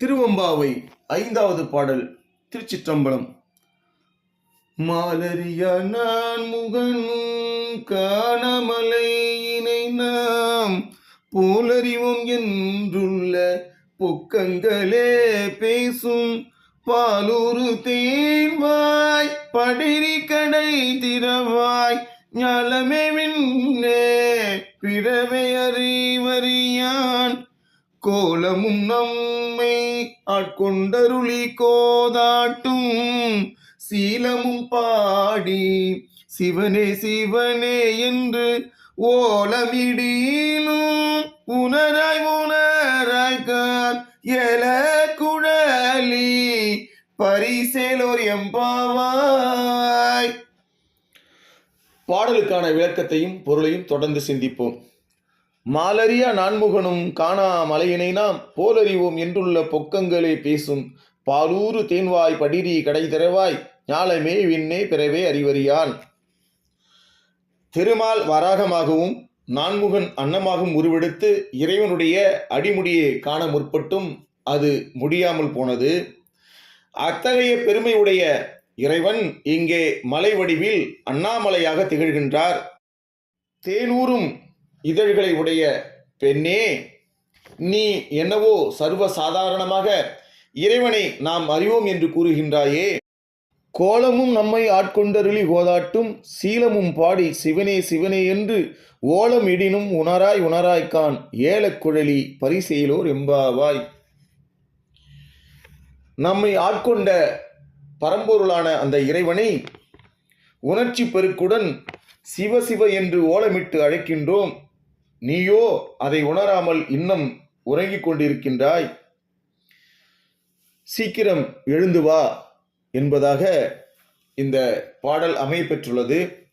திருவம்பாவை ஐந்தாவது பாடல் திருச்சிற்றம்பலம். மாலரியா நான் முகனும் காணமலையினை நாம் போலறிவோம் என்றுள்ள பொக்கங்களே பேசும் பாலூரு தேன்வாய் படிரி கடை திறவாய் ஞாலமே விண்ணே பிறவை அறிவறியா கோலமும் நம்மை ஆட்கொண்டருளி கோதாட்டும். சீலமும் பாடி சிவனே சிவனே என்று ஓலமிடீனும். உணராய் உணராய்கான் எல குழலி பரிசேலோர் எம்பாவாய். பாடலுக்கான விளக்கத்தையும் பொருளையும் தொடர்ந்து சிந்திப்போம். மாலறிய நான்முகனும் காணா மலையினை நாம் போலறிவோம் என்றுள்ள பொக்கங்களே பேசும். பாலூரு தேன்வாய் படிரி கடை திறவாய் ஞாலமே விண்ணே பிறவே அறிவறியான். திருமால் வராகமாகவும் நான்முகன் அன்னமாகவும் உருவெடுத்து இறைவனுடைய அடிமுடியை காண முற்பட்டும். அது முடியாமல் போனது. அத்தகைய பெருமையுடைய இறைவன் இங்கே மலை வடிவில் அண்ணாமலையாக திகழ்கின்றார். தேனூரும் இதழ்களை உடைய பெண்ணே நீ என்னவோ சர்வ சாதாரணமாக இறைவனை நாம் அறிவோம் என்று கூறுகின்றாயே. கோலமும் நம்மை ஆட்கொண்டருளி கோதாட்டும் சீலமும் பாடி சிவனே சிவனே என்று ஓலம் இடினும் உணராய் உணராய்க்கான் ஏலக்குழலி பரிசெயலோர் எம்பாவாய். நம்மை ஆட்கொண்ட பரம்பொருளான அந்த இறைவனை உணர்ச்சி பெருக்குடன் சிவ சிவ என்று ஓலமிட்டு அழைக்கின்றோம். நீயோ அதை உணராமல் இன்னும் உறங்கிக் கொண்டிருக்கின்றாய்? சீக்கிரம் எழுந்து வா என்பதாக இந்த பாடல் அமையப்பெற்றுள்ளது